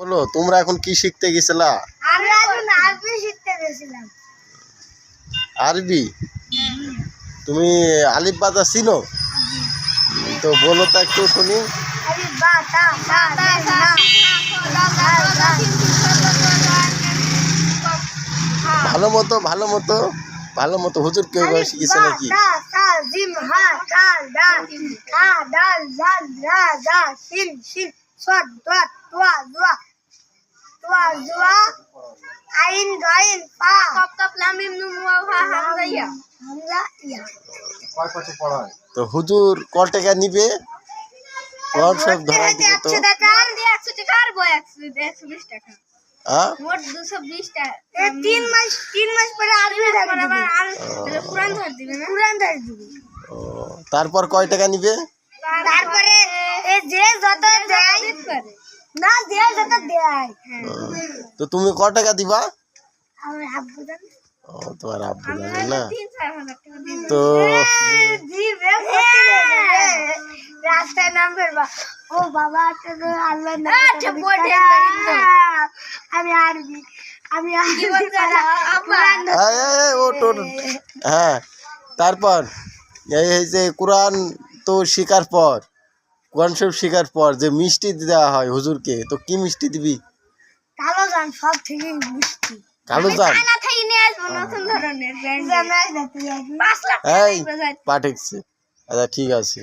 বলো তোমরা এখন কি শিখতে গেছিলা? এখন আরবি শিখতে গেছিলাম। আরবি? তুমি আলিফ বাদা চিনো? তো বলো তো একটু শুনি। ভালো মতো ভালো মতো ভালো মতো হুজুর কেউ শিখেছে নাকি? দাল তোয়া জুয়া। আইন গাইন পা। কপ কপ লাম নুন ওয়া হা হামজা ইয়া। হামজা ইয়া। তো হুজুর ক টাকা নিবে? কর সব ধরা দিবে তো। একশো টাকা একশো টাকা আর বই একশো একশো টাকা। হ্যাঁ? মোট দুশো বিশ টাকা। তিন মাস তিন মাস পরে আরবি আবার কোরআন ধর দিবে না? কোরআন ধর দিবে। ও তারপর কয় টাকা নিবে? তারপরে এ যে যত দেয় না যে যত দেয় তো তুমি ক টাকা দিবা? আমার আব্বু জানে। ও তোমার আব্বু জানে না? তো দিবে রাস্তায় নাম ফেরবা ও বাবা তো আল্লাহ না আমি আরবি আমি আরবি ও তোর হ্যাঁ তারপর এই এই যে কোরআন তো শেখার পর। কোরআন শরীফ শেখার পর যে মিষ্টি দেওয়া হয় হুজুরকে তো কি মিষ্টি দিবি? কালো জান সব থেকে মিষ্টি। কালো জান না থেকে নিয়ে আসব নতুন ধরনের ব্র্যান্ড জানাই যাতে এই পাঠিয়েছে। আচ্ছা ঠিক আছে।